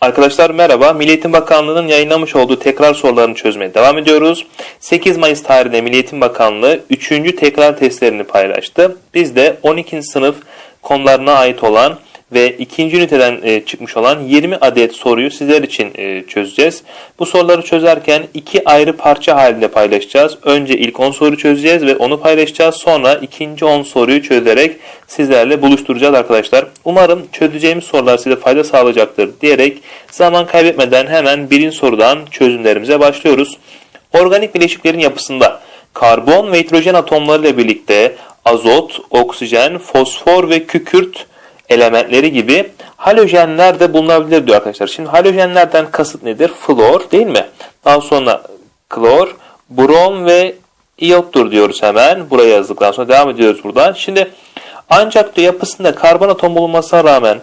Arkadaşlar merhaba. Milli Eğitim Bakanlığı'nın yayınlamış olduğu tekrar sorularını çözmeye devam ediyoruz. 8 Mayıs tarihinde Milli Eğitim Bakanlığı 3. tekrar testlerini paylaştı. Biz de 12. sınıf konularına ait olan ve ikinci üniteden e, çıkmış olan 20 adet soruyu sizler için e, çözeceğiz. Bu soruları çözerken iki ayrı parça halinde paylaşacağız. Önce ilk 10 soruyu çözeceğiz ve onu paylaşacağız. Sonra ikinci 10 soruyu çözerek sizlerle buluşturacağız arkadaşlar. Umarım çözeceğimiz sorular size fayda sağlayacaktır diyerek zaman kaybetmeden hemen birinci sorudan çözümlerimize başlıyoruz. Organik bileşiklerin yapısında karbon ve hidrojen atomlarıyla birlikte azot, oksijen, fosfor ve kükürt elementleri gibi halojenler de bulunabilir diyor arkadaşlar. Şimdi halojenlerden kasıt nedir? Flor değil mi? Daha sonra klor, brom ve iyottur diyoruz hemen. Buraya yazdıktan sonra devam ediyoruz buradan. Şimdi ancak diyor yapısında karbon atom bulunmasına rağmen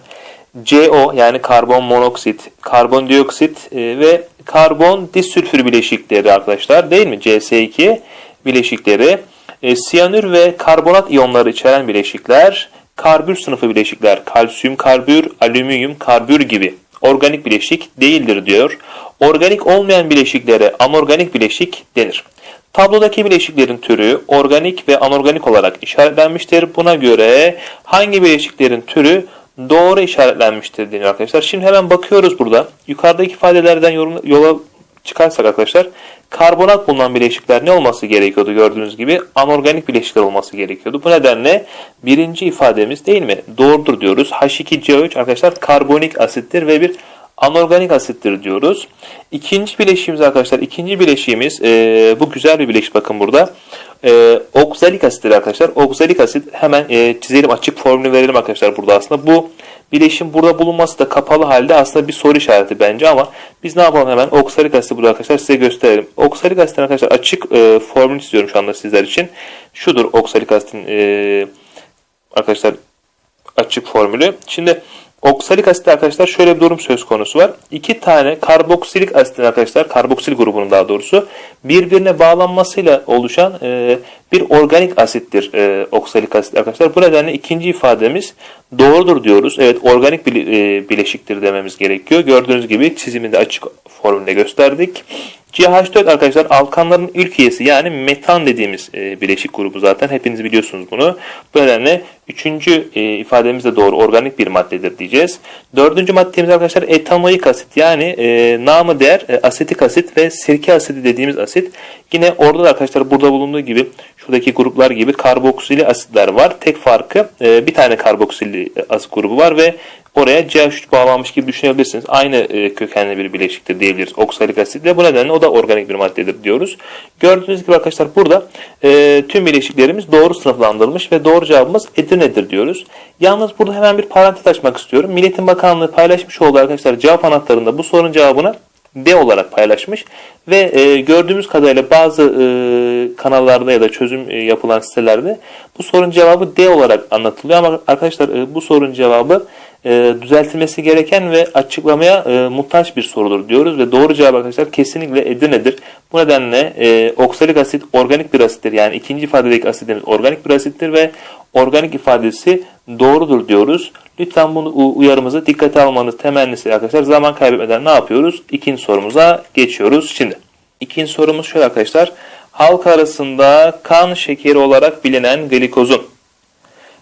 CO yani karbon monoksit, karbondioksit e, ve karbon disülfür bileşikleri arkadaşlar değil mi? CS2 bileşikleri, e, siyanür ve karbonat iyonları içeren bileşikler, karbür sınıfı bileşikler, kalsiyum karbür, alüminyum karbür gibi organik bileşik değildir diyor. Organik olmayan bileşiklere anorganik bileşik denir. Tablodaki bileşiklerin türü organik ve anorganik olarak işaretlenmiştir. Buna göre hangi bileşiklerin türü doğru işaretlenmiştir deniyor arkadaşlar. Şimdi hemen bakıyoruz burada. Yukarıdaki ifadelerden yola çıkarsak arkadaşlar karbonat bulunan bileşikler ne olması gerekiyordu gördüğünüz gibi anorganik bileşikler olması gerekiyordu. Bu nedenle birinci ifademiz değil mi doğrudur diyoruz. H2CO3 arkadaşlar karbonik asittir ve bir anorganik asittir diyoruz. İkinci bileşiğimiz arkadaşlar ikinci bileşiğimiz e, bu güzel bir bileşik bakın burada. E, oksalik asittir arkadaşlar. Oksalik asit hemen e, çizelim açık formülü verelim arkadaşlar burada aslında. Bu bileşim burada bulunması da kapalı halde aslında bir soru işareti bence ama biz ne yapalım hemen oksalik asiti burada arkadaşlar size gösterelim. Oksalik asitin arkadaşlar açık e, formülü çiziyorum şu anda sizler için. Şudur oksalik asitin e, arkadaşlar açık formülü. Şimdi oksalik asit arkadaşlar şöyle bir durum söz konusu var. İki tane karboksilik asitin arkadaşlar karboksil grubunun daha doğrusu birbirine bağlanmasıyla oluşan e, bir organik asittir e, oksalik asit arkadaşlar. Bu nedenle ikinci ifademiz doğrudur diyoruz. Evet organik bile, e, bileşiktir dememiz gerekiyor. Gördüğünüz gibi çiziminde açık formülde gösterdik. CH4 arkadaşlar alkanların ilk üyesi yani metan dediğimiz e, bileşik grubu zaten. Hepiniz biliyorsunuz bunu. Bu nedenle üçüncü e, ifademiz de doğru organik bir maddedir diyeceğiz. Dördüncü maddemiz arkadaşlar etanoik asit yani namı değer asetik asit ve sirke asidi dediğimiz asit. Yine orada da arkadaşlar burada bulunduğu gibi şuradaki gruplar gibi karboksili asitler var. Tek farkı bir tane karboksili asit grubu var ve oraya CH3 bağlanmış gibi düşünebilirsiniz. Aynı e, kökenli bir bileşiktir diyebiliriz oksalik asitle. Bu nedenle o da organik bir maddedir diyoruz. Gördüğünüz gibi arkadaşlar burada e, tüm bileşiklerimiz doğru sınıflandırılmış ve doğru cevabımız Edirne'dir diyoruz. Yalnız burada hemen bir parantez açmak istiyorum. Milletin Bakanlığı paylaşmış olduğu arkadaşlar cevap anahtarında bu sorunun cevabını D olarak paylaşmış ve e, gördüğümüz kadarıyla bazı e, kanallarda ya da çözüm e, yapılan sitelerde bu sorunun cevabı D olarak anlatılıyor. Ama arkadaşlar e, bu sorunun cevabı e, düzeltilmesi gereken ve açıklamaya e, muhtaç bir sorudur diyoruz ve doğru cevap arkadaşlar kesinlikle Edirne'dir. Bu nedenle e, oksalik asit organik bir asittir. Yani ikinci ifadedeki asitimiz organik bir asittir ve organik ifadesi doğrudur diyoruz. Lütfen bunu uyarımızı dikkate almanız temennisi arkadaşlar. Zaman kaybetmeden ne yapıyoruz? İkinci sorumuza geçiyoruz. Şimdi ikinci sorumuz şöyle arkadaşlar. Halk arasında kan şekeri olarak bilinen glikozun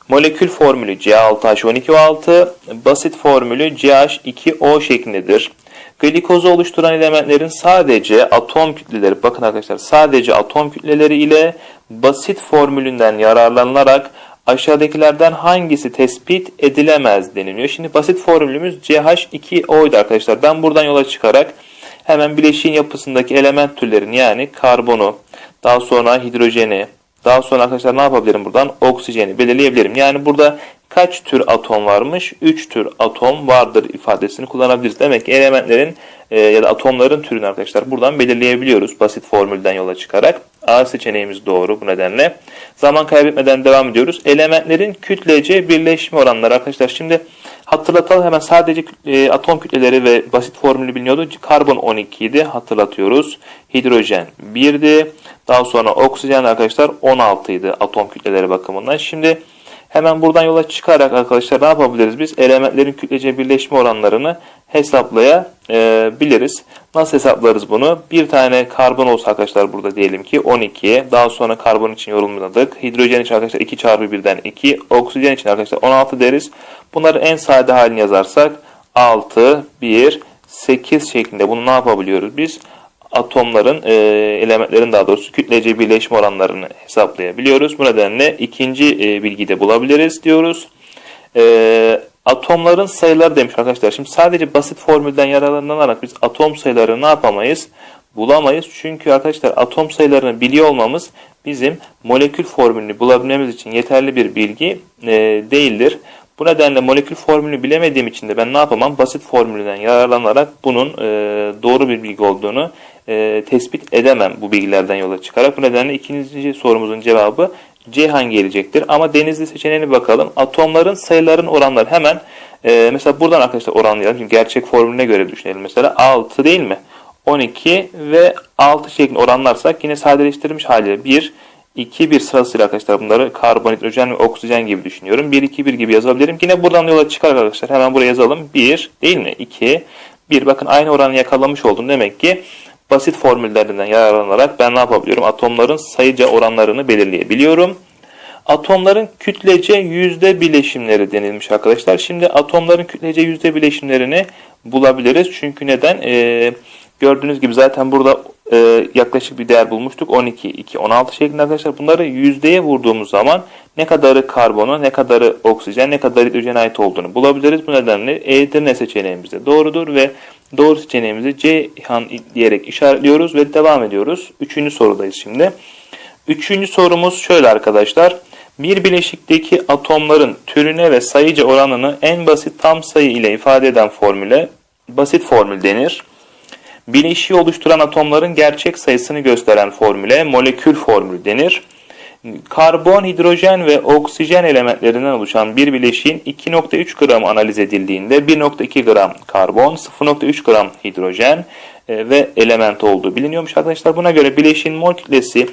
molekül formülü C6H12O6, basit formülü CH2O şeklindedir. Glikozu oluşturan elementlerin sadece atom kütleleri, bakın arkadaşlar sadece atom kütleleri ile basit formülünden yararlanılarak aşağıdakilerden hangisi tespit edilemez deniliyor. Şimdi basit formülümüz CH2O'ydu arkadaşlar. Ben buradan yola çıkarak hemen bileşiğin yapısındaki element türlerini yani karbonu, daha sonra hidrojeni, daha sonra arkadaşlar ne yapabilirim buradan? Oksijeni belirleyebilirim. Yani burada kaç tür atom varmış? 3 tür atom vardır ifadesini kullanabiliriz. Demek ki elementlerin e, ya da atomların türünü arkadaşlar buradan belirleyebiliyoruz basit formülden yola çıkarak. A seçeneğimiz doğru bu nedenle. Zaman kaybetmeden devam ediyoruz. Elementlerin kütlece birleşme oranları arkadaşlar. Şimdi hatırlatalım hemen sadece e, atom kütleleri ve basit formülü biliniyordu. Karbon 12 idi hatırlatıyoruz. Hidrojen 1'di. Daha sonra oksijen arkadaşlar 16 idi atom kütleleri bakımından. Şimdi hemen buradan yola çıkarak arkadaşlar ne yapabiliriz biz? Elementlerin kütlece birleşme oranlarını hesaplayabiliriz. Nasıl hesaplarız bunu? Bir tane karbon olsa arkadaşlar burada diyelim ki 12. Daha sonra karbon için yorumladık. Hidrojen için arkadaşlar 2 çarpı 1'den 2. Oksijen için arkadaşlar 16 deriz. Bunları en sade halini yazarsak 6, 1, 8 şeklinde bunu ne yapabiliyoruz biz? Atomların, e, elementlerin daha doğrusu kütlece birleşme oranlarını hesaplayabiliyoruz. Bu nedenle ikinci e, bilgiyi de bulabiliriz diyoruz. E, atomların sayıları demiş arkadaşlar. Şimdi sadece basit formülden yararlanarak biz atom sayılarını ne yapamayız? Bulamayız. Çünkü arkadaşlar atom sayılarını biliyor olmamız bizim molekül formülünü bulabilmemiz için yeterli bir bilgi e, değildir. Bu nedenle molekül formülünü bilemediğim için de ben ne yapamam? Basit formülden yararlanarak bunun e, doğru bir bilgi olduğunu e, tespit edemem bu bilgilerden yola çıkarak. Bu nedenle ikinci sorumuzun cevabı Ceyhan gelecektir. Ama denizli seçeneğine bakalım. Atomların sayıların oranları hemen e, mesela buradan arkadaşlar oranlayalım. Çünkü gerçek formülüne göre düşünelim. Mesela 6 değil mi? 12 ve 6 şeklinde oranlarsak yine sadeleştirilmiş haliyle 1, 2, 1 sırasıyla arkadaşlar bunları karbon, hidrojen ve oksijen gibi düşünüyorum. 1, 2, 1 gibi yazabilirim. Yine buradan yola çıkarak arkadaşlar hemen buraya yazalım. 1 değil mi? 2, 1. Bakın aynı oranı yakalamış oldum. Demek ki basit formüllerinden yararlanarak ben ne yapabiliyorum? Atomların sayıca oranlarını belirleyebiliyorum. Atomların kütlece yüzde bileşimleri denilmiş arkadaşlar. Şimdi atomların kütlece yüzde bileşimlerini bulabiliriz. Çünkü neden? Ee, gördüğünüz gibi zaten burada e, yaklaşık bir değer bulmuştuk. 12, 2, 16 şeklinde arkadaşlar. Bunları yüzdeye vurduğumuz zaman ne kadarı karbonu, ne kadarı oksijen, ne kadar hidrojen ait olduğunu bulabiliriz. Bu nedenle Edirne seçeneğimiz de doğrudur ve doğru seçeneğimizi Ceyhan diyerek işaretliyoruz ve devam ediyoruz. Üçüncü sorudayız şimdi. Üçüncü sorumuz şöyle arkadaşlar. Bir bileşikteki atomların türüne ve sayıca oranını en basit tam sayı ile ifade eden formüle basit formül denir. Bileşiği oluşturan atomların gerçek sayısını gösteren formüle molekül formülü denir. Karbon, hidrojen ve oksijen elementlerinden oluşan bir bileşiğin 2.3 gram analiz edildiğinde 1.2 gram karbon, 0.3 gram hidrojen e, ve element olduğu biliniyormuş arkadaşlar. Buna göre bileşiğin mol kütlesi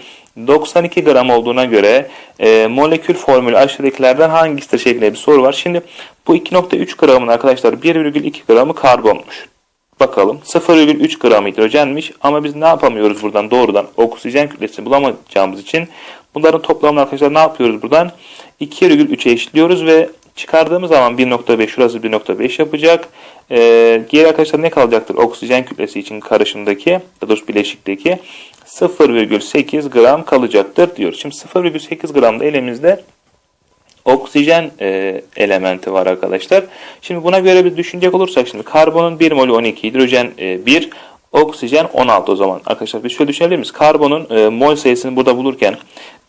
92 gram olduğuna göre e, molekül formülü aşağıdakilerden hangisidir şeklinde bir soru var. Şimdi bu 2.3 gramın arkadaşlar 1,2 gramı karbonmuş. Bakalım 0,3 gram hidrojenmiş ama biz ne yapamıyoruz buradan doğrudan oksijen kütlesini bulamayacağımız için bunların toplamını arkadaşlar ne yapıyoruz buradan 2,3'e eşitliyoruz ve çıkardığımız zaman 1.5 şurası 1.5 yapacak. Ee, geri arkadaşlar ne kalacaktır oksijen kütlesi için karışımdaki ya doğrusu bileşikteki 0,8 gram kalacaktır diyoruz. Şimdi 0,8 gram da elimizde oksijen e, elementi var arkadaşlar. Şimdi buna göre bir düşünecek olursak şimdi karbonun 1 molü 12, hidrojen e, 1, oksijen 16 o zaman. Arkadaşlar biz şöyle düşünebilir miyiz? Karbonun e, mol sayısını burada bulurken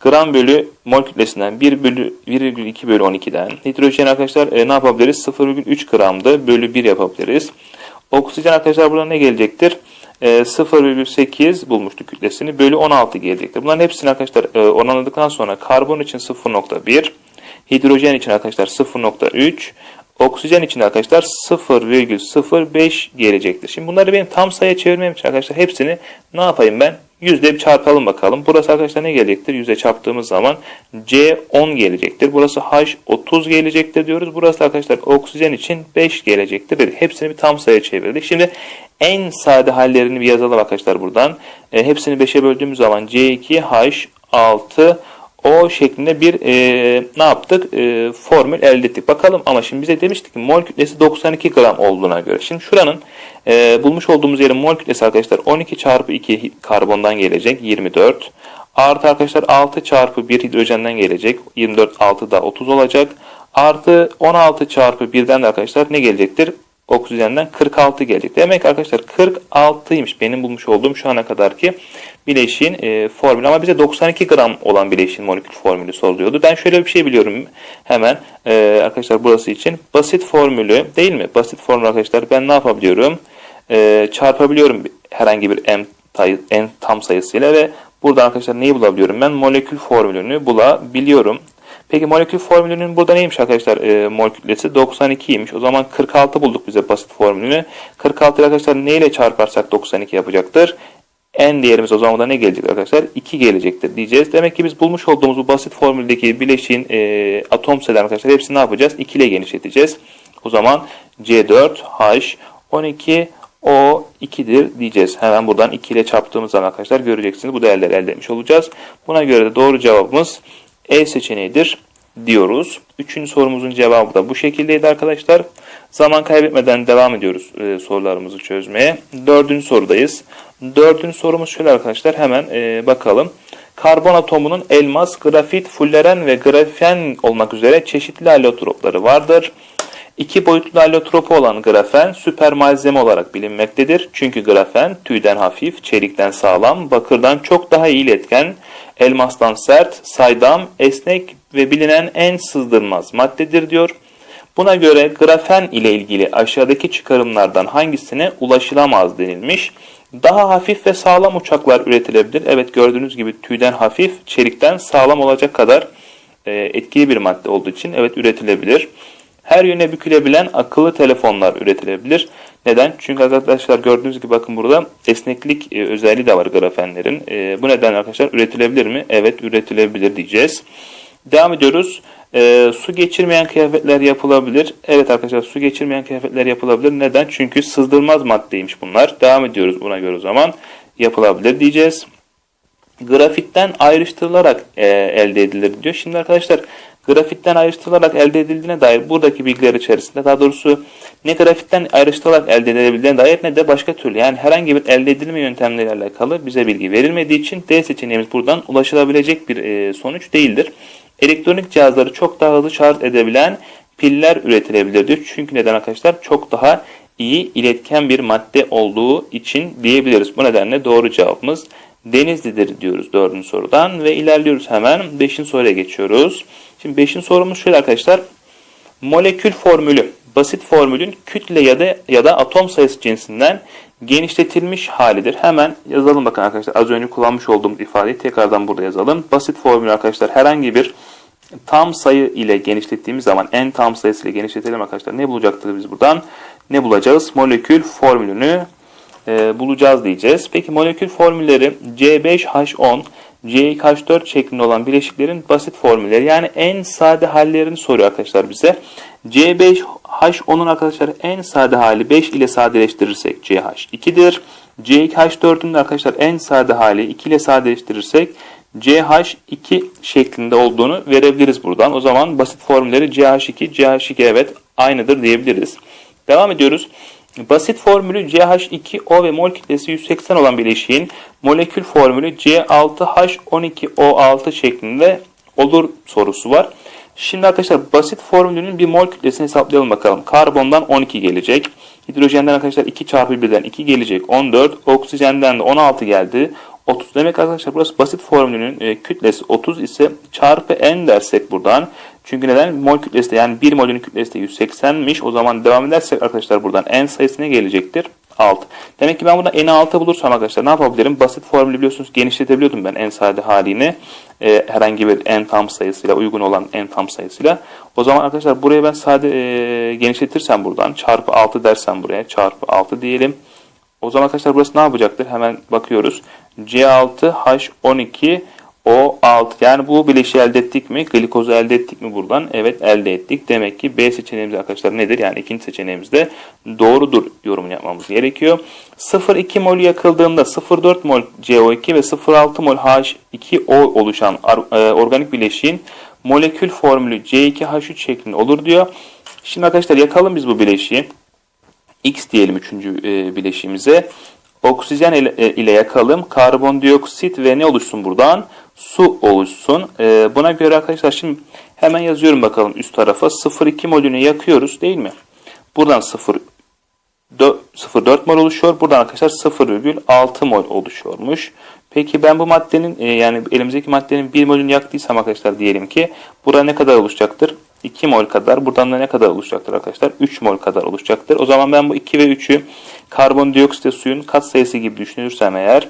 gram bölü mol kütlesinden 1 bölü 1,2 bölü 12'den hidrojen arkadaşlar e, ne yapabiliriz? 0,3 gramdı bölü 1 yapabiliriz. Oksijen arkadaşlar burada ne gelecektir? 0,8 bulmuştuk kütlesini bölü 16 gelecektir. Bunların hepsini arkadaşlar e, oranladıktan sonra karbon için 0,1 Hidrojen için arkadaşlar 0.3. Oksijen için arkadaşlar 0,05 gelecektir. Şimdi bunları benim tam sayıya çevirmem için arkadaşlar hepsini ne yapayım ben? Yüzde bir çarpalım bakalım. Burası arkadaşlar ne gelecektir? Yüzde çarptığımız zaman C 10 gelecektir. Burası H 30 gelecektir diyoruz. Burası arkadaşlar oksijen için 5 gelecektir dedik. Hepsini bir tam sayıya çevirdik. Şimdi en sade hallerini bir yazalım arkadaşlar buradan. E, hepsini 5'e böldüğümüz zaman C2 H 6 o şeklinde bir e, ne yaptık? E, formül elde ettik. Bakalım ama şimdi bize demiştik ki mol kütlesi 92 gram olduğuna göre. Şimdi şuranın e, bulmuş olduğumuz yerin mol kütlesi arkadaşlar 12 çarpı 2 karbondan gelecek 24. Artı arkadaşlar 6 çarpı 1 hidrojenden gelecek 24 6 da 30 olacak. Artı 16 çarpı 1'den de arkadaşlar ne gelecektir? Oksijenden 46 gelecek. Demek arkadaşlar 46'ymış benim bulmuş olduğum şu ana kadar ki bileşiğin e, formülü ama bize 92 gram olan bileşiğin molekül formülü soruluyordu. Ben şöyle bir şey biliyorum hemen e, arkadaşlar burası için basit formülü değil mi? Basit formül arkadaşlar ben ne yapabiliyorum? E, çarpabiliyorum herhangi bir m, n tam sayısıyla ve burada arkadaşlar neyi bulabiliyorum? Ben molekül formülünü bulabiliyorum. Peki molekül formülünün burada neymiş arkadaşlar e, mol kütlesi? 92'ymiş. O zaman 46 bulduk bize basit formülünü. 46 arkadaşlar ne ile çarparsak 92 yapacaktır? N değerimiz o zaman da ne gelecek arkadaşlar? 2 gelecektir diyeceğiz. Demek ki biz bulmuş olduğumuz bu basit formüldeki bileşiğin e, atom sayıları arkadaşlar hepsini ne yapacağız? 2 ile genişleteceğiz. O zaman C4, H, 12 O2'dir diyeceğiz. Hemen buradan 2 ile çarptığımız zaman arkadaşlar göreceksiniz. Bu değerleri elde etmiş olacağız. Buna göre de doğru cevabımız E seçeneğidir diyoruz. Üçüncü sorumuzun cevabı da bu şekildeydi arkadaşlar. Zaman kaybetmeden devam ediyoruz e, sorularımızı çözmeye. Dördüncü sorudayız. Dördüncü sorumuz şöyle arkadaşlar hemen e, bakalım. Karbon atomunun elmas, grafit, fulleren ve grafen olmak üzere çeşitli allotropları vardır. İki boyutlu allotropu olan grafen süper malzeme olarak bilinmektedir. Çünkü grafen tüyden hafif, çelikten sağlam, bakırdan çok daha iyi iletken, elmastan sert, saydam, esnek ve bilinen en sızdırmaz maddedir diyor. Buna göre grafen ile ilgili aşağıdaki çıkarımlardan hangisine ulaşılamaz denilmiş. Daha hafif ve sağlam uçaklar üretilebilir. Evet gördüğünüz gibi tüyden hafif, çelikten sağlam olacak kadar e, etkili bir madde olduğu için evet üretilebilir. Her yöne bükülebilen akıllı telefonlar üretilebilir. Neden? Çünkü arkadaşlar gördüğünüz gibi bakın burada esneklik e, özelliği de var grafenlerin. E, bu nedenle arkadaşlar üretilebilir mi? Evet üretilebilir diyeceğiz. Devam ediyoruz. E, su geçirmeyen kıyafetler yapılabilir. Evet arkadaşlar su geçirmeyen kıyafetler yapılabilir. Neden? Çünkü sızdırmaz maddeymiş bunlar. Devam ediyoruz buna göre o zaman. Yapılabilir diyeceğiz. Grafitten ayrıştırılarak e, elde edilir diyor. Şimdi arkadaşlar grafitten ayrıştırılarak elde edildiğine dair buradaki bilgiler içerisinde daha doğrusu ne grafitten ayrıştırılarak elde edilebildiğine dair ne de başka türlü yani herhangi bir elde edilme yöntemleriyle alakalı bize bilgi verilmediği için D seçeneğimiz buradan ulaşılabilecek bir e, sonuç değildir. Elektronik cihazları çok daha hızlı şarj edebilen piller üretilebilir diyor. Çünkü neden arkadaşlar? Çok daha iyi iletken bir madde olduğu için diyebiliriz. Bu nedenle doğru cevabımız Denizli'dir diyoruz dördüncü sorudan ve ilerliyoruz hemen. Beşinci soruya geçiyoruz. Şimdi beşinci sorumuz şöyle arkadaşlar. Molekül formülü, basit formülün kütle ya da ya da atom sayısı cinsinden genişletilmiş halidir. Hemen yazalım bakın arkadaşlar. Az önce kullanmış olduğumuz ifadeyi tekrardan burada yazalım. Basit formül arkadaşlar herhangi bir tam sayı ile genişlettiğimiz zaman en tam sayısı ile genişletelim arkadaşlar. Ne bulacaktır biz buradan? Ne bulacağız? Molekül formülünü e, bulacağız diyeceğiz. Peki molekül formülleri C5H10, C2H4 şeklinde olan bileşiklerin basit formülleri yani en sade hallerini soruyor arkadaşlar bize. C5H10'un arkadaşlar en sade hali 5 ile sadeleştirirsek CH2'dir. C2H4'ün de arkadaşlar en sade hali 2 ile sadeleştirirsek CH2 şeklinde olduğunu verebiliriz buradan. O zaman basit formülleri CH2, CH2 evet aynıdır diyebiliriz. Devam ediyoruz. Basit formülü CH2O ve mol kütlesi 180 olan bileşiğin molekül formülü C6H12O6 şeklinde olur sorusu var. Şimdi arkadaşlar basit formülünün bir mol kütlesini hesaplayalım bakalım. Karbondan 12 gelecek. Hidrojenden arkadaşlar 2 çarpı 1'den 2 gelecek 14. Oksijenden de 16 geldi. 30 demek arkadaşlar burası basit formülünün e, kütlesi 30 ise çarpı n dersek buradan. Çünkü neden? Mol kütlesi de yani 1 molün kütlesi de 180'miş. O zaman devam edersek arkadaşlar buradan n sayısı ne gelecektir? 6. Demek ki ben burada n'i 6 bulursam arkadaşlar ne yapabilirim? Basit formülü biliyorsunuz genişletebiliyordum ben en sade halini. E, herhangi bir n tam sayısıyla uygun olan n tam sayısıyla. O zaman arkadaşlar buraya ben sade e, genişletirsem buradan çarpı 6 dersem buraya çarpı 6 diyelim. O zaman arkadaşlar burası ne yapacaktır? Hemen bakıyoruz. C6H12 O6 yani bu bileşiği elde ettik mi? Glikozu elde ettik mi buradan? Evet elde ettik. Demek ki B seçeneğimiz arkadaşlar nedir? Yani ikinci seçeneğimiz de doğrudur yorumunu yapmamız gerekiyor. 0,2 mol yakıldığında 0,4 mol CO2 ve 0,6 mol H2O oluşan e, organik bileşiğin molekül formülü C2H3 şeklinde olur diyor. Şimdi arkadaşlar yakalım biz bu bileşiği. X diyelim üçüncü e, bileşiğimize. Oksijen ile, e, ile yakalım. Karbondioksit ve ne oluşsun buradan? Su oluşsun. E, buna göre arkadaşlar şimdi hemen yazıyorum bakalım üst tarafa. 0,2 molünü yakıyoruz değil mi? Buradan 0 0,4 mol oluşuyor. Buradan arkadaşlar 0,6 mol oluşuyormuş. Peki ben bu maddenin e, yani elimizdeki maddenin 1 molünü yaktıysam arkadaşlar diyelim ki burada ne kadar oluşacaktır? 2 mol kadar. Buradan da ne kadar oluşacaktır arkadaşlar? 3 mol kadar oluşacaktır. O zaman ben bu 2 ve 3'ü karbondioksit suyun kat sayısı gibi düşünürsem eğer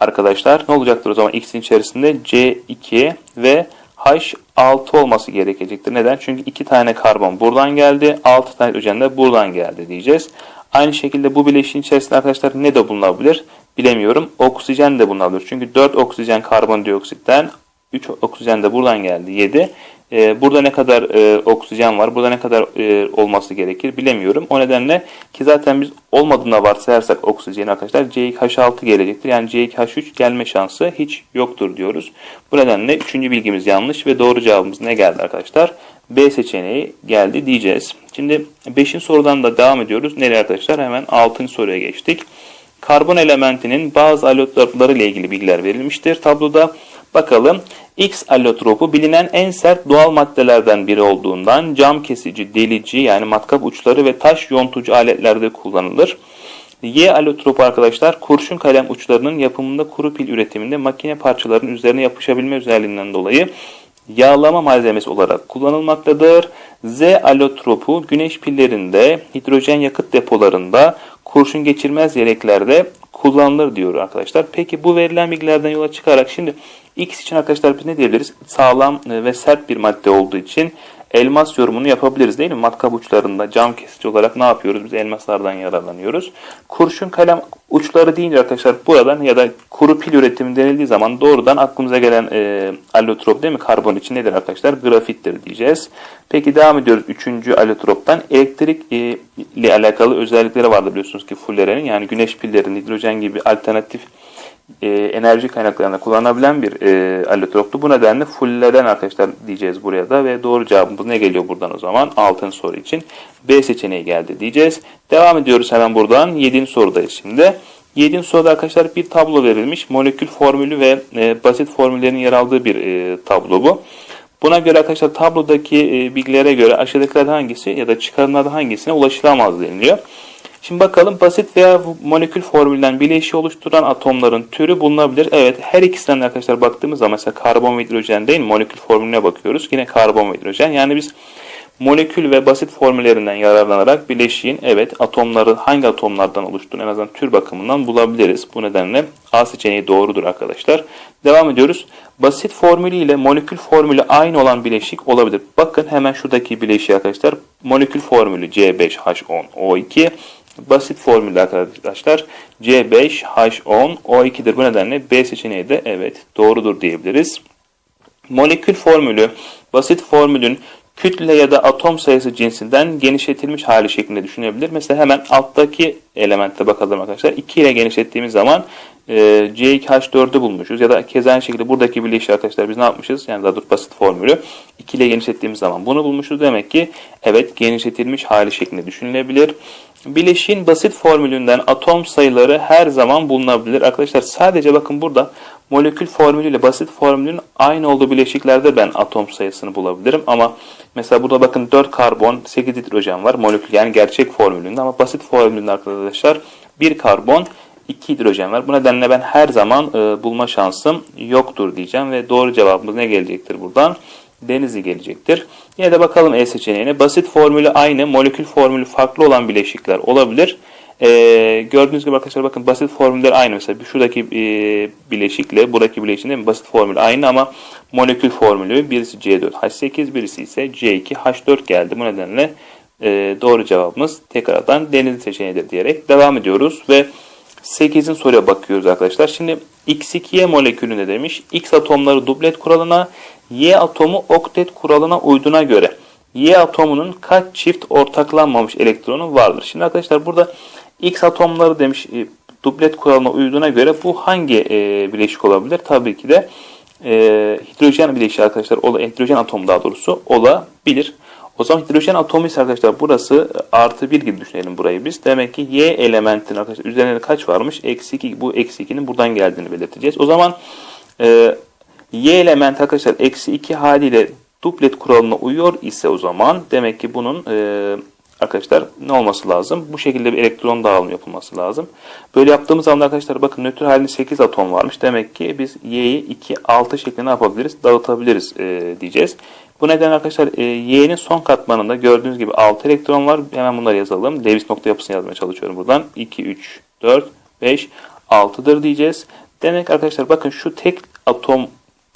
arkadaşlar ne olacaktır o zaman x'in içerisinde C2 ve H6 olması gerekecektir. Neden? Çünkü 2 tane karbon buradan geldi. 6 tane hidrojen de buradan geldi diyeceğiz. Aynı şekilde bu bileşiğin içerisinde arkadaşlar ne de bulunabilir? Bilemiyorum. Oksijen de bulunabilir. Çünkü 4 oksijen karbondioksitten 3 oksijen de buradan geldi 7. e, burada ne kadar e, oksijen var, burada ne kadar e, olması gerekir bilemiyorum. O nedenle ki zaten biz olmadığında varsayarsak oksijeni arkadaşlar C2H6 gelecektir. Yani C2H3 gelme şansı hiç yoktur diyoruz. Bu nedenle üçüncü bilgimiz yanlış ve doğru cevabımız ne geldi arkadaşlar? B seçeneği geldi diyeceğiz. Şimdi 5. sorudan da devam ediyoruz. Nereye arkadaşlar? Hemen 6. soruya geçtik. Karbon elementinin bazı alotropları ile ilgili bilgiler verilmiştir. Tabloda bakalım. X allotropu bilinen en sert doğal maddelerden biri olduğundan cam kesici, delici yani matkap uçları ve taş yontucu aletlerde kullanılır. Y allotropu arkadaşlar kurşun kalem uçlarının yapımında kuru pil üretiminde makine parçalarının üzerine yapışabilme özelliğinden dolayı yağlama malzemesi olarak kullanılmaktadır. Z allotropu güneş pillerinde, hidrojen yakıt depolarında, kurşun geçirmez yeleklerde kullanılır diyor arkadaşlar. Peki bu verilen bilgilerden yola çıkarak şimdi X için arkadaşlar biz ne diyebiliriz? Sağlam ve sert bir madde olduğu için elmas yorumunu yapabiliriz değil mi? Matkap uçlarında cam kesici olarak ne yapıyoruz? Biz elmaslardan yararlanıyoruz. Kurşun kalem uçları deyince arkadaşlar buradan ya da kuru pil üretimi denildiği zaman doğrudan aklımıza gelen e, allotrop değil mi? Karbon için nedir arkadaşlar? Grafittir diyeceğiz. Peki devam ediyoruz. Üçüncü allotroptan elektrik e, ile alakalı özellikleri vardı biliyorsunuz ki fullerenin. Yani güneş pillerinin hidrojen gibi alternatif e, enerji kaynaklarında kullanabilen bir e, allotroptu. Bu nedenle fulleden arkadaşlar diyeceğiz buraya da ve doğru cevabımız ne geliyor buradan o zaman? Altın soru için B seçeneği geldi diyeceğiz. Devam ediyoruz hemen buradan. 7. sorudayız şimdi. 7. soruda arkadaşlar bir tablo verilmiş. Molekül formülü ve e, basit formüllerin yer aldığı bir e, tablo bu. Buna göre arkadaşlar tablodaki e, bilgilere göre aşağıdakilerden hangisi ya da çıkarımlardan hangisine ulaşılamaz deniliyor. Şimdi bakalım basit veya molekül formülden bileşiği oluşturan atomların türü bulunabilir. Evet her ikisinden de arkadaşlar baktığımız zaman mesela karbon ve hidrojen değil molekül formülüne bakıyoruz. Yine karbon ve hidrojen. Yani biz molekül ve basit formüllerinden yararlanarak bileşiğin evet atomları hangi atomlardan oluştuğunu en azından tür bakımından bulabiliriz. Bu nedenle A seçeneği doğrudur arkadaşlar. Devam ediyoruz. Basit formülü ile molekül formülü aynı olan bileşik olabilir. Bakın hemen şuradaki bileşiği arkadaşlar. Molekül formülü C5H10O2 basit formülle arkadaşlar C5H10O2'dir. Bu nedenle B seçeneği de evet doğrudur diyebiliriz. Molekül formülü basit formülün kütle ya da atom sayısı cinsinden genişletilmiş hali şeklinde düşünebilir. Mesela hemen alttaki elemente bakalım arkadaşlar. 2 ile genişlettiğimiz zaman e, C2H4'ü bulmuşuz. Ya da keza aynı şekilde buradaki bileşiği arkadaşlar biz ne yapmışız? Yani daha doğrusu basit formülü 2 ile genişlettiğimiz zaman bunu bulmuşuz. Demek ki evet genişletilmiş hali şeklinde düşünülebilir. Bileşiğin basit formülünden atom sayıları her zaman bulunabilir. Arkadaşlar sadece bakın burada molekül formülüyle basit formülün aynı olduğu bileşiklerde ben atom sayısını bulabilirim. Ama mesela burada bakın 4 karbon 8 hidrojen var molekül yani gerçek formülünde ama basit formülünde arkadaşlar 1 karbon 2 hidrojen var. Bu nedenle ben her zaman e, bulma şansım yoktur diyeceğim ve doğru cevabımız ne gelecektir buradan? Denizli gelecektir. Yine de bakalım E seçeneğine. Basit formülü aynı, molekül formülü farklı olan bileşikler olabilir. Ee, gördüğünüz gibi arkadaşlar bakın basit formüller aynı. Mesela şuradaki e, bileşikle buradaki bileşiğin değil mi? basit formül aynı ama molekül formülü birisi C4H8 birisi ise C2H4 geldi. Bu nedenle e, doğru cevabımız tekrardan denizli seçeneğidir diyerek devam ediyoruz ve 8'in soruya bakıyoruz arkadaşlar. Şimdi X2Y molekülü ne demiş? X atomları dublet kuralına, Y atomu oktet kuralına uyduğuna göre Y atomunun kaç çift ortaklanmamış elektronu vardır? Şimdi arkadaşlar burada X atomları demiş e, dublet kuralına uyduğuna göre bu hangi e, bileşik olabilir? Tabii ki de e, hidrojen bileşiği arkadaşlar, ola, hidrojen atomu daha doğrusu olabilir. O zaman hidrojen atomu ise arkadaşlar burası artı 1 gibi düşünelim burayı biz. Demek ki Y elementinin arkadaşlar üzerinde kaç varmış? Eksi 2. Bu eksi 2'nin buradan geldiğini belirteceğiz. O zaman e, Y element arkadaşlar eksi 2 haliyle duplet kuralına uyuyor ise o zaman demek ki bunun e, arkadaşlar ne olması lazım? Bu şekilde bir elektron dağılımı yapılması lazım. Böyle yaptığımız zaman arkadaşlar bakın nötr halinde 8 atom varmış. Demek ki biz Y'yi 2, 6 şeklinde yapabiliriz? Dağıtabiliriz e, diyeceğiz. Bu nedenle arkadaşlar e, Y'nin son katmanında gördüğünüz gibi 6 elektron var. Hemen bunları yazalım. Lewis nokta yapısını yazmaya çalışıyorum buradan. 2, 3, 4, 5, 6'dır diyeceğiz. Demek arkadaşlar bakın şu tek atom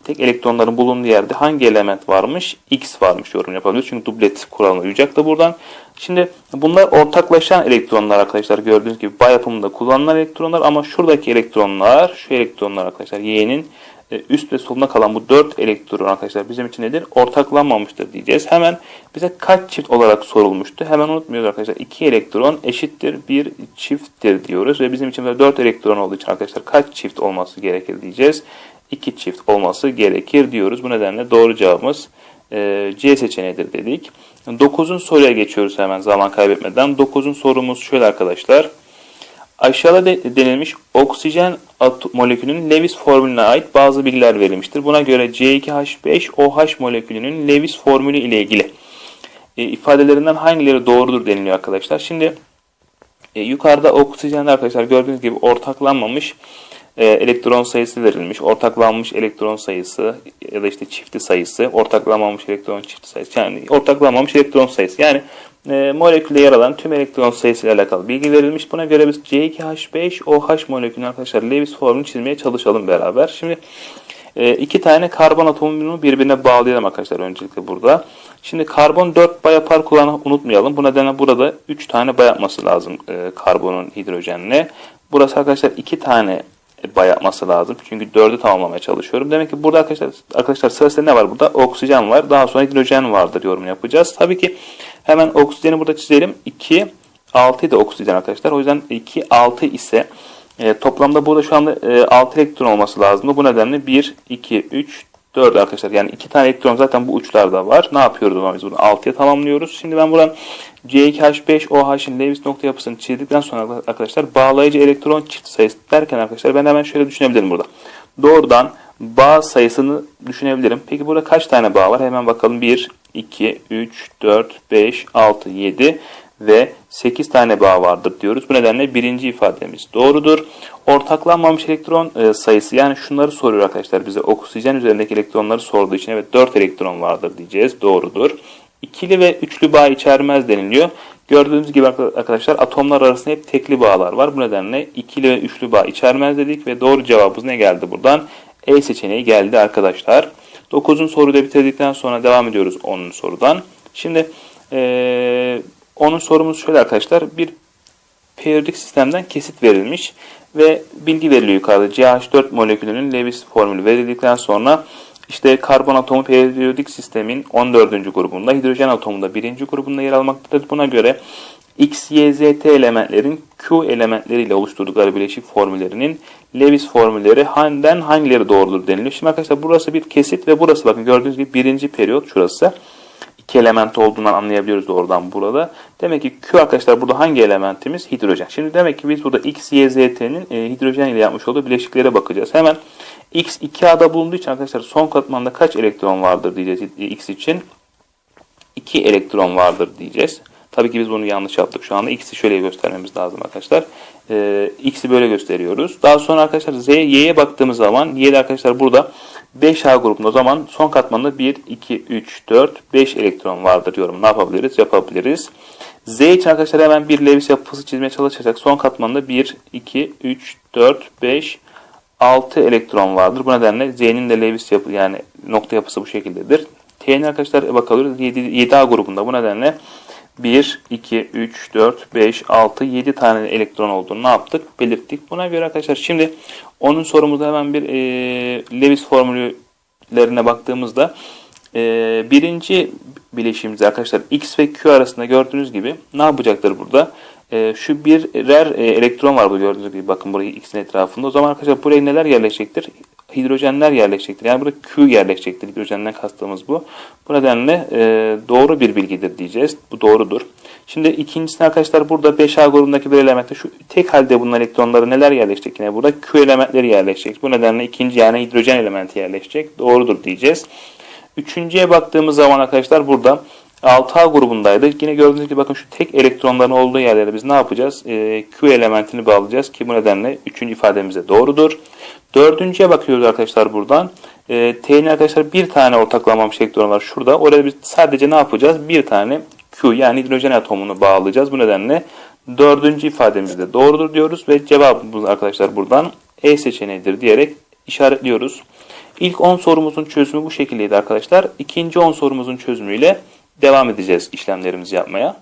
tek elektronların bulunduğu yerde hangi element varmış? X varmış yorum yapabiliriz. Çünkü dublet kuralına uyacak da buradan. Şimdi bunlar ortaklaşan elektronlar arkadaşlar. Gördüğünüz gibi bay yapımında kullanılan elektronlar ama şuradaki elektronlar, şu elektronlar arkadaşlar Y'nin e, üst ve soluna kalan bu 4 elektron arkadaşlar bizim için nedir? Ortaklanmamıştır diyeceğiz. Hemen bize kaç çift olarak sorulmuştu? Hemen unutmuyoruz arkadaşlar. 2 elektron eşittir 1 çifttir diyoruz. Ve bizim için de 4 elektron olduğu için arkadaşlar kaç çift olması gerekir diyeceğiz. 2 çift olması gerekir diyoruz. Bu nedenle doğru cevabımız e, C seçeneğidir dedik. 9'un soruya geçiyoruz hemen zaman kaybetmeden. 9'un sorumuz şöyle arkadaşlar. Aşağıda de- denilmiş oksijen molekülünün Lewis formülüne ait bazı bilgiler verilmiştir. Buna göre C2H5OH molekülünün Lewis formülü ile ilgili e, ifadelerinden hangileri doğrudur deniliyor arkadaşlar. Şimdi e, yukarıda oksijende arkadaşlar gördüğünüz gibi ortaklanmamış e, elektron sayısı verilmiş. Ortaklanmış elektron sayısı ya da işte çifti sayısı, ortaklanmamış elektron çifti sayısı. Yani ortaklanmamış elektron sayısı. Yani e, molekülde yer alan tüm elektron sayısı ile alakalı bilgi verilmiş. Buna göre biz C2H5OH molekülünü arkadaşlar Lewis formülünü çizmeye çalışalım beraber. Şimdi e, iki tane karbon atomunu birbirine bağlayalım arkadaşlar öncelikle burada. Şimdi karbon 4 bay yapar kullanı unutmayalım. Bu nedenle burada 3 tane bay yapması lazım e, karbonun hidrojenle. Burası arkadaşlar 2 tane bay yapması lazım. Çünkü 4'ü tamamlamaya çalışıyorum. Demek ki burada arkadaşlar arkadaşlar sırasında ne var burada? Oksijen var. Daha sonra hidrojen vardır yorum yapacağız. Tabii ki hemen oksijeni burada çizelim. 2 6 da oksijen arkadaşlar. O yüzden 2 6 ise e, toplamda burada şu anda e, 6 elektron olması lazımdı. Bu nedenle 1 2 3 4 arkadaşlar. Yani 2 tane elektron zaten bu uçlarda var. Ne yapıyoruz o zaman biz bunu 6'ya tamamlıyoruz. Şimdi ben buradan C2H5OH'in Lewis nokta yapısını çizdikten sonra arkadaşlar bağlayıcı elektron çift sayısı derken arkadaşlar ben hemen şöyle düşünebilirim burada. Doğrudan bağ sayısını düşünebilirim. Peki burada kaç tane bağ var? Hemen bakalım. 1, 2, 3, 4, 5, 6, 7 ve 8 tane bağ vardır diyoruz. Bu nedenle birinci ifademiz doğrudur. Ortaklanmamış elektron e, sayısı yani şunları soruyor arkadaşlar bize. Oksijen üzerindeki elektronları sorduğu için evet 4 elektron vardır diyeceğiz. Doğrudur. İkili ve üçlü bağ içermez deniliyor. Gördüğünüz gibi arkadaşlar atomlar arasında hep tekli bağlar var. Bu nedenle ikili ve üçlü bağ içermez dedik ve doğru cevabımız ne geldi buradan? E seçeneği geldi arkadaşlar. 9'un soruyu da bitirdikten sonra devam ediyoruz 10'un sorudan. Şimdi eee onun sorumuz şöyle arkadaşlar. Bir periyodik sistemden kesit verilmiş ve bilgi veriliyor yukarıda. CH4 molekülünün Lewis formülü verildikten sonra işte karbon atomu periyodik sistemin 14. grubunda, hidrojen atomu da 1. grubunda yer almaktadır. Buna göre X, Y, Z, T elementlerin Q elementleriyle oluşturdukları bileşik formüllerinin Lewis formülleri handen hangileri doğrudur deniliyor. Şimdi arkadaşlar burası bir kesit ve burası bakın gördüğünüz gibi birinci periyot şurası iki element olduğundan anlayabiliyoruz doğrudan burada. Demek ki Q arkadaşlar burada hangi elementimiz? Hidrojen. Şimdi demek ki biz burada X, Y, Z, T'nin e, hidrojen ile yapmış olduğu bileşiklere bakacağız. Hemen X 2A'da bulunduğu için arkadaşlar son katmanda kaç elektron vardır diyeceğiz X için. 2 elektron vardır diyeceğiz. Tabii ki biz bunu yanlış yaptık şu anda. X'i şöyle göstermemiz lazım arkadaşlar. Ee, X'i böyle gösteriyoruz. Daha sonra arkadaşlar Z, Y'ye baktığımız zaman Y'de arkadaşlar burada 5A grubunda o zaman son katmanda 1, 2, 3, 4, 5 elektron vardır diyorum. Ne yapabiliriz? Yapabiliriz. Z için arkadaşlar hemen bir Lewis yapısı çizmeye çalışacak. Son katmanda 1, 2, 3, 4, 5, 6 elektron vardır. Bu nedenle Z'nin de Lewis yapı yani nokta yapısı bu şekildedir. T'nin arkadaşlar bakıyoruz 7, 7A grubunda. Bu nedenle 1, 2, 3, 4, 5, 6, 7 tane elektron olduğunu ne yaptık? Belirttik. Buna göre arkadaşlar şimdi onun sorumuzda hemen bir e, Lewis formüllerine baktığımızda e, birinci bileşimimiz arkadaşlar X ve Q arasında gördüğünüz gibi ne yapacaktır burada? E, şu birer e, elektron var bu gördüğünüz gibi bakın burayı X'in etrafında. O zaman arkadaşlar buraya neler yerleşecektir? Hidrojenler yerleşecektir. Yani burada Q yerleşecektir. Hidrojenden kastımız bu. Bu nedenle e, doğru bir bilgidir diyeceğiz. Bu doğrudur. Şimdi ikincisinde arkadaşlar burada 5A grubundaki bir elementte şu tek halde bunun elektronları neler yerleşecek? Yine burada Q elementleri yerleşecek. Bu nedenle ikinci yani hidrojen elementi yerleşecek. Doğrudur diyeceğiz. Üçüncüye baktığımız zaman arkadaşlar burada 6A grubundaydı. Yine gördüğünüz gibi bakın şu tek elektronların olduğu yerlere biz ne yapacağız? E, Q elementini bağlayacağız ki bu nedenle üçüncü ifademize doğrudur. Dördüncüye bakıyoruz arkadaşlar buradan. E, T'nin arkadaşlar bir tane ortaklanmamış elektron var şurada. Orada biz sadece ne yapacağız? Bir tane Q yani hidrojen atomunu bağlayacağız. Bu nedenle dördüncü ifademiz de doğrudur diyoruz ve cevabımız arkadaşlar buradan E seçeneğidir diyerek işaretliyoruz. İlk 10 sorumuzun çözümü bu şekildeydi arkadaşlar. İkinci 10 sorumuzun çözümüyle devam edeceğiz işlemlerimizi yapmaya.